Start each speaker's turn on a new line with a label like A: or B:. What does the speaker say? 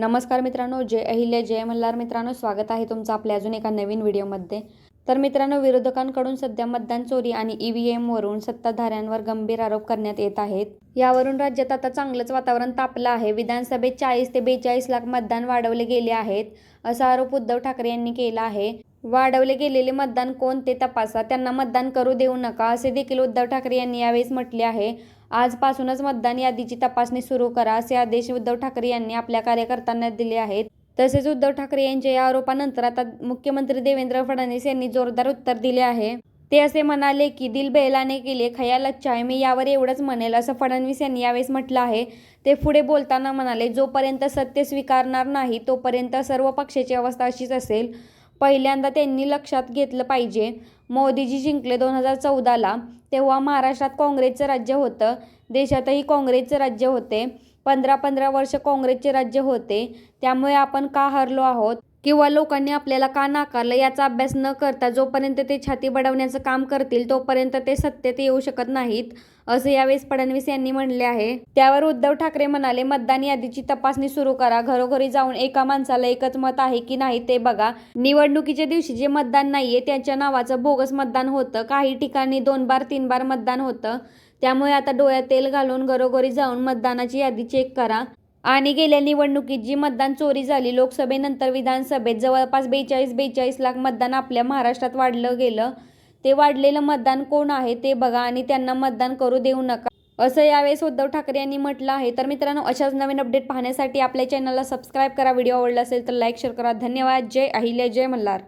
A: नमस्कार मित्रांनो जय अहिल्या जय मल्हार मित्रांनो स्वागत आहे तुमचं आपल्या अजून एका नवीन व्हिडिओमध्ये. तर मित्रांनो विरोधकांकडून सध्या मतदान चोरी आणि ई व्ही एमवरून सत्ताधाऱ्यांवर गंभीर आरोप करण्यात येत आहेत. यावरून राज्यात आता चांगलंच वातावरण तापलं आहे. विधानसभेत चाळीस ते बेचाळीस लाख मतदान वाढवले गेले आहेत असा आरोप उद्धव ठाकरे यांनी केला आहे. वाढवले गेलेले मतदान कोण ते तपासा त्यांना मतदान करू देऊ नका असे देखील उद्धव ठाकरे यांनी यावेळेस म्हटले आहे. आजपासूनच मतदान यादीची तपासणी सुरू करा असे आदेश उद्धव ठाकरे यांनी आपल्या कार्यकर्त्यांना दिले आहेत. तसेच उद्धव ठाकरे यांच्या या आरोपानंतर आता मुख्यमंत्री देवेंद्र फडणवीस यांनी जोरदार उत्तर दिले आहे. ते असे म्हणाले की दिल बेलाने केले खयाल अच्छा आहे मी यावर एवढंच म्हणेल असं फडणवीस यांनी यावेळेस म्हटलं आहे. ते पुढे बोलताना म्हणाले जोपर्यंत सत्य स्वीकारणार नाही तोपर्यंत सर्व पक्षाची अवस्था अशीच असेल. पहिल्यांदा त्यांनी लक्षात घेतलं पाहिजे. मोदीजी जिंकले दोन हजार चौदाला. तेव्हा महाराष्ट्रात काँग्रेसचं राज्य होतं. देशातही काँग्रेसचं राज्य होते. पंधरा पंधरा वर्ष काँग्रेसचे राज्य होते. त्यामुळे आपण का हरलो आहोत? किंवा लोकांनी आपल्याला का नाकारलं याचा अभ्यास न करता जोपर्यंत ते छाती बडवण्याचं काम करतील तोपर्यंत ते सत्तेत येऊ शकत नाहीत असं यावेळेस फडणवीस यांनी म्हणले आहे. त्यावर उद्धव ठाकरे म्हणाले मतदान यादीची तपासणी सुरू करा. घरोघरी जाऊन एका माणसाला एकच मत आहे की नाही ते बघा. निवडणुकीच्या दिवशी जे मतदान नाहीये त्यांच्या नावाचं बोगस मतदान होतं. काही ठिकाणी दोन बार तीन बार मतदान होतं. त्यामुळे आता डोळ्यात तेल घालून घरोघरी जाऊन मतदानाची यादी चेक करा. आणि गेल्या निवडणुकीत जी मतदान चोरी झाली लोकसभेनंतर विधानसभेत जवळपास बेचाळीस बेचाळीस लाख मतदान आपल्या महाराष्ट्रात वाढलं गेलं. ते वाढलेलं मतदान कोण आहे ते बघा आणि त्यांना मतदान करू देऊ नका. असं यावेळेस उद्धव ठाकरे यांनी म्हटलं आहे. तर मित्रांनो अशाच नवीन अपडेट पाहण्यासाठी आपल्या चॅनलला सबस्क्राईब करा. व्हिडिओ आवडला असेल तर लाईक शेअर करा. धन्यवाद. जय अहिल्या जय मल्हार.